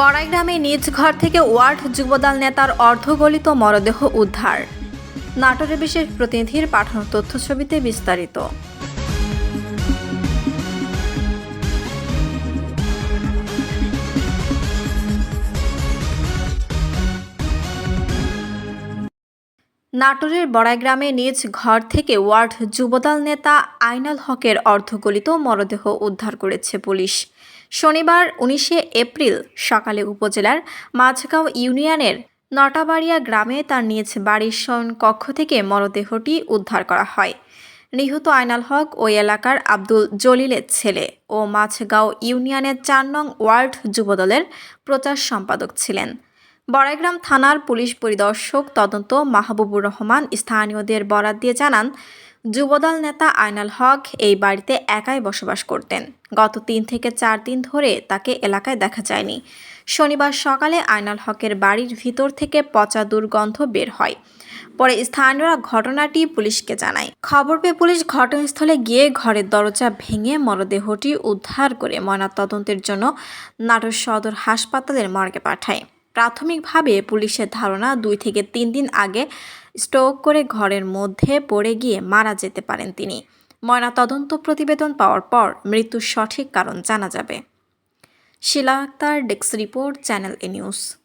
বড়াই গ্রামে নিজ ঘর থেকে ওয়ার্ড যুবদল নেতার অর্ধগলিত মরদেহ উদ্ধার। নাটোরে বিশেষ প্রতিনিধির পাঠানো তথ্য ছবিতে বিস্তারিত। নাটোরের বড়াই গ্রামে নিজ ঘর থেকে ওয়ার্ড যুবদল নেতা আইনাল হকের অর্ধগলিত মরদেহ উদ্ধার করেছে পুলিশ। শনিবার উনিশে এপ্রিল সকালে উপজেলার মাঝগাঁও ইউনিয়নের নটাবাড়িয়া গ্রামে তার নিজ বাড়ির শয়ন কক্ষ থেকে মরদেহটি উদ্ধার করা হয়। নিহত আইনাল হক ওই এলাকার আব্দুল জলিলের ছেলে ও মাঝগাঁও ইউনিয়নের চার নং ওয়ার্ড যুবদলের প্রচার সম্পাদক ছিলেন। বড়াইগ্রাম থানার পুলিশ পরিদর্শক তদন্ত মাহবুবুর রহমান স্থানীয়দের বরাত দিয়ে জানান, যুবদল নেতা আয়নাল হক এই বাড়িতে একাই বসবাস করতেন। গত তিন থেকে চার দিন ধরে তাকে এলাকায় দেখা যায়নি। শনিবার সকালে আয়নাল হকের বাড়ির ভিতর থেকে পচা দুর্গন্ধ বের হয়। পরে স্থানীয়রা ঘটনাটি পুলিশকে জানায়। খবর পেয়ে পুলিশ ঘটনাস্থলে গিয়ে ঘরের দরজা ভেঙে মরদেহটি উদ্ধার করে ময়নাতদন্তের জন্য নাটোর সদর হাসপাতালের মর্গে পাঠায়। প্রাথমিকভাবে পুলিশের ধারণা দুই থেকে তিন দিন আগে স্ট্রোক করে ঘরের মধ্যে পড়ে গিয়ে মারা যেতে পারেন তিনি। ময়নাতদন্ত প্রতিবেদন পাওয়ার পর মৃত্যুর সঠিক কারণ জানা যাবে। Shila Akter, desk report, channel A news.